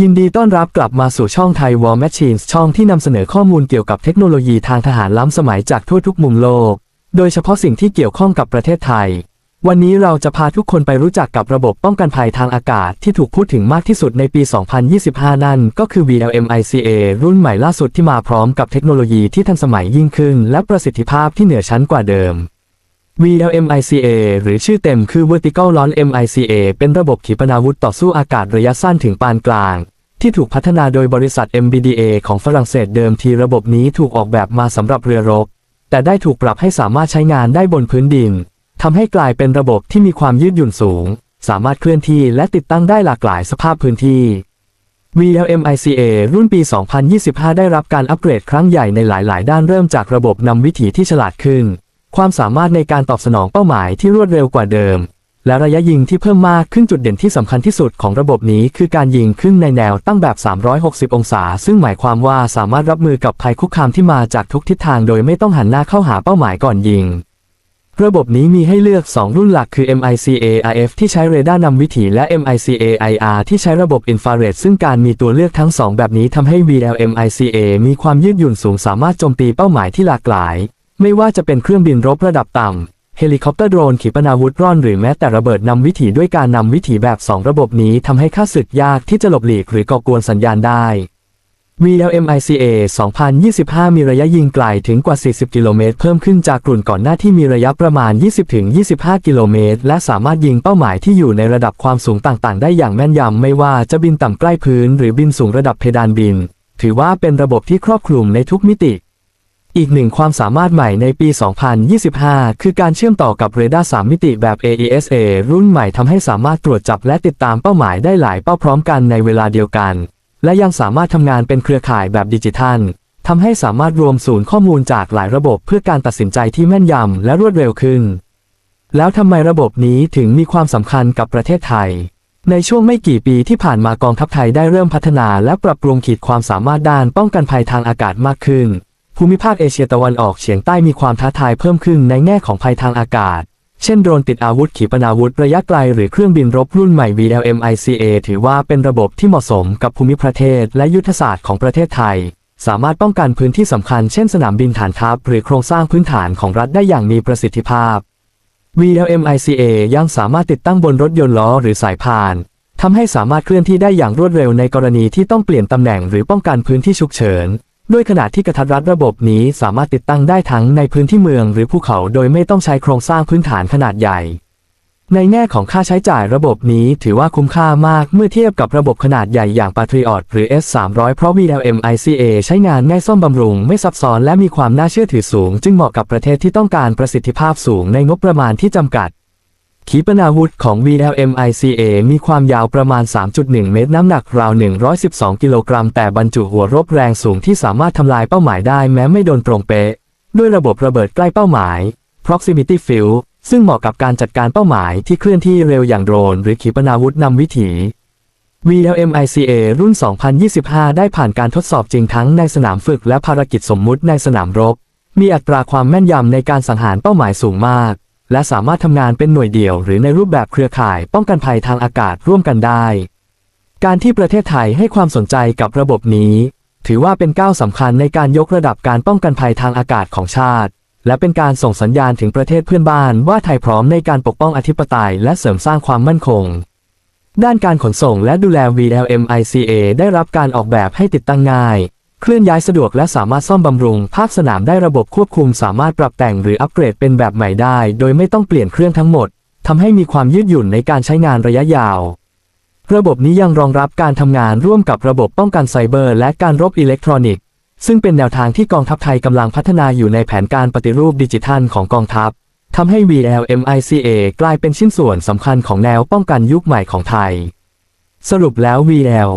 ยินดีต้อนรับกลับมาสู่ช่องไทย War Machines ช่องที่นำเสนอข้อมูลเกี่ยวกับเทคโนโลยีทางทหารล้ำสมัยจากทั่วทุกมุมโลก โดยเฉพาะสิ่งที่เกี่ยวข้องกับประเทศไทย วันนี้เราจะพาทุกคนไปรู้จักกับระบบป้องกันภัยทางอากาศที่ถูกพูดถึงมากที่สุดในปี 2025 นั่นก็คือ VLMICA รุ่นใหม่ล่าสุดที่มาพร้อมกับเทคโนโลยีที่ทันสมัยยิ่งขึ้น และประสิทธิภาพที่เหนือชั้นกว่าเดิม VLMICA หรือชื่อเต็มคือ Vertical Launch MICA เป็นระบบขีปนาวุธต่อสู้อากาศระยะสั้นถึงปานกลาง ที่ถูกพัฒนาโดยบริษัท MBDA ของฝรั่งเศสเดิมทีระบบนี้ถูกออกแบบมาสำหรับเรือรบ แต่ได้ถูกปรับให้สามารถใช้งานได้บนพื้นดินทำให้กลายเป็นระบบที่มีความยืดหยุ่นสูง สามารถเคลื่อนที่และติดตั้งได้หลากหลายสภาพพื้นที่ VLMICA รุ่นปี 2025 ได้รับการอัปเกรดครั้งใหญ่ในหลาย ๆ ด้านเริ่มจากระบบนำวิถีที่ฉลาดขึ้น ความสามารถในการตอบสนองเป้าหมายที่รวดเร็วกว่าเดิม และระยะยิงที่เพิ่มมากขึ้นจุดเด่นที่สำคัญที่สุดของระบบนี้ คือการยิงขึ้นในแนวตั้งแบบ 360 องศา ซึ่งหมายความว่าสามารถรับมือกับภัยคุกคามที่มาจากทุกทิศทางโดยไม่ต้องหันหน้าเข้าหาเป้าหมายก่อนยิงระบบนี้มีให้เลือก 2 รุ่นหลักคือ MICA IF ที่ใช้เรดาร์นำวิถีและ MICA IR ที่ใช้ระบบอินฟราเรดซึ่งการมีตัวเลือกทั้ง 2 แบบนี้ทำให้ VLMICA มีความยืดหยุ่นสูงสามารถโจมตีเป้าหมายที่หลากหลาย ไม่ว่าจะเป็นเครื่องบินรบระดับต่ำ เฮลิคอปเตอร์โดรนขีปนาวุธร่อนหรือแม้แต่ระเบิดนำวิถีด้วยการนำวิถีแบบ 2 ระบบนี้ทำให้ค่าศึกยากที่จะหลบหลีกหรือก่อกวนสัญญาณได้ VLMICA 2025 มีระยะยิงไกลถึงกว่า 40 กิโลเมตร เพิ่มขึ้นจากกลุ่นก่อนหน้าที่มีระยะประมาณ 20-25 กิโลเมตร และสามารถยิงเป้าหมายที่อยู่ในระดับความสูงต่างๆ ได้อย่างแม่นยำ ไม่ว่าจะบินต่ำใกล้พื้น หรือบินสูงระดับเพดานบิน ถือว่าเป็นระบบที่ครอบคลุมในทุกมิติ อีกหนึ่งความสามารถใหม่ในปี 2025 คือการเชื่อมต่อกับเรดาร์3มิติแบบ AESA รุ่นใหม่ทำให้สามารถตรวจจับและติดตามเป้าหมายได้หลายเป้าพร้อมกันในเวลาเดียวกัน และยังสามารถทำงานเป็นเครือข่ายแบบดิจิทัลทำให้สามารถรวมศูนย์ข้อมูลจากหลายระบบเพื่อการตัดสินใจที่แม่นยำและรวดเร็วขึ้น แล้วทำไมระบบนี้ถึงมีความสำคัญกับประเทศไทย ในช่วงไม่กี่ปีที่ผ่านมากองทัพไทยได้เริ่มพัฒนาและปรับปรุงขีดความสามารถด้านป้องกันภัยทางอากาศมากขึ้น ภูมิภาคเอเชียตะวันออกเฉียงใต้มีความท้าทายเพิ่มขึ้นในแง่ของภัยทางอากาศ เช่นโดรนติดอาวุธขีปนาวุธระยะไกลหรือเครื่องบินรบรุ่นใหม่ VLMICA ถือว่าเป็นระบบที่เหมาะสมกับภูมิประเทศและยุทธศาสตร์ของประเทศไทย สามารถป้องกันพื้นที่สำคัญเช่นสนามบินฐานทัพหรือโครงสร้างพื้นฐานของรัฐได้อย่างมีประสิทธิภาพ VLMICA ยังสามารถติดตั้งบนรถยนต์ล้อหรือสายพานทำให้สามารถเคลื่อนที่ได้อย่างรวดเร็วในกรณีที่ต้องเปลี่ยนตำแหน่งหรือป้องกันพื้นที่ฉุกเฉิน ด้วยขนาดที่กระทัดรัดระบบนี้สามารถติดตั้งได้ทั้งในพื้นที่เมืองหรือภูเขาโดยไม่ต้องใช้โครงสร้างพื้นฐานขนาดใหญ่ ในแง่ของค่าใช้จ่ายระบบนี้ถือว่าคุ้มค่ามากเมื่อเทียบกับระบบขนาดใหญ่อย่าง Patriot หรือ S300 เพราะ VLMICA ใช้งานง่ายซ่อมบำรุง ไม่ซับซ้อนและมีความน่าเชื่อถือสูง จึงเหมาะกับประเทศที่ต้องการประสิทธิภาพสูงในงบประมาณที่จำกัด ขีปนาวุธของ VLMICA มีความยาวประมาณ 3.1 เมตรน้ำหนักราว 112 กิโลกรัม แต่บรรจุหัวรบแรงสูงที่สามารถทำลายเป้าหมายได้แม้ไม่โดนตรงเป๊ะ ด้วยระบบระเบิดใกล้เป้าหมาย Proximity Field ซึ่งเหมาะกับการจัดการเป้าหมายที่เคลื่อนที่เร็วอย่างโดรน หรือขีปนาวุธนำวิถี VLMICA รุ่น 2025 ได้ผ่านการทดสอบจริงทั้งในสนามฝึกและภารกิจสมมุติในสนามรบ มีอัตราความแม่นยำในการสังหารเป้าหมายสูงมาก และสามารถทำงานเป็นหน่วยเดี่ยว หรือในรูปแบบเครือข่ายป้องกันภัยทางอากาศร่วมกันได้ การที่ประเทศไทยให้ความสนใจกับระบบนี้ ถือว่าเป็นก้าวสำคัญในการยกระดับการป้องกันภัยทางอากาศของชาติ และเป็นการส่งสัญญาณถึงประเทศเพื่อนบ้านว่าไทยพร้อมในการปกป้องอธิปไตยและเสริมสร้างความมั่นคง ด้านการขนส่งและดูแล VLMICA ได้รับการออกแบบให้ติดตั้งง่าย เคลื่อนย้ายสะดวกและสามารถซ่อมบำรุง ภาคสนามได้ระบบควบคุมสามารถปรับแต่งหรืออัปเกรดเป็นแบบใหม่ได้ โดยไม่ต้องเปลี่ยนเครื่องทั้งหมดทำให้มีความยืดหยุ่นในการใช้งานระยะยาว ระบบนี้ยังรองรับการทำงานร่วมกับระบบป้องกันไซเบอร์ และการรบอิเล็กทรอนิกส์ ซึ่งเป็นแนวทางที่กองทัพไทยกำลังพัฒนาอยู่ในแผนการปฏิรูปดิจิทัลของกองทัพทำให้ VLMICA กลายเป็นชิ้นส่วนสำคัญของแนวป้องกันยุคใหม่ของไทย สรุปแล้ว VL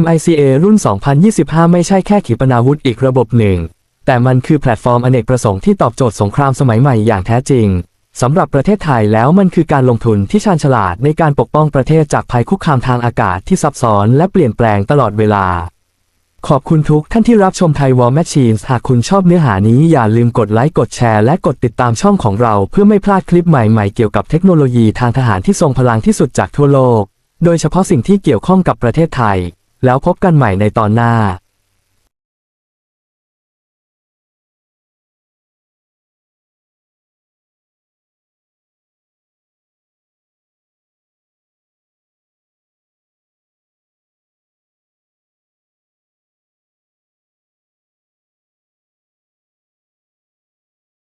MICA รุ่น 2025 ไม่ใช่แค่ขีปนาวุธอีกระบบหนึ่ง แต่มันคือแพลตฟอร์มอเนกประสงค์ที่ตอบโจทย์สงครามสมัยใหม่อย่างแท้จริง สำหรับประเทศไทยแล้วมันคือการลงทุนที่ชาญฉลาดในการปกป้องประเทศจากภัยคุกคามทางอากาศที่ซับซ้อนและเปลี่ยนแปลงตลอดเวลา ขอบคุณทุกท่านที่รับชมไทย War Machines หากคุณชอบเนื้อหานี้อย่าลืมกดไลค์กดแชร์และกดติดตามช่องของเราเพื่อไม่พลาดคลิปใหม่ๆเกี่ยวกับเทคโนโลยีทางทหารที่ทรงพลังที่สุดจากทั่วโลก โดยเฉพาะสิ่งที่เกี่ยวข้องกับประเทศไทย แล้วพบกันใหม่ในตอนหน้า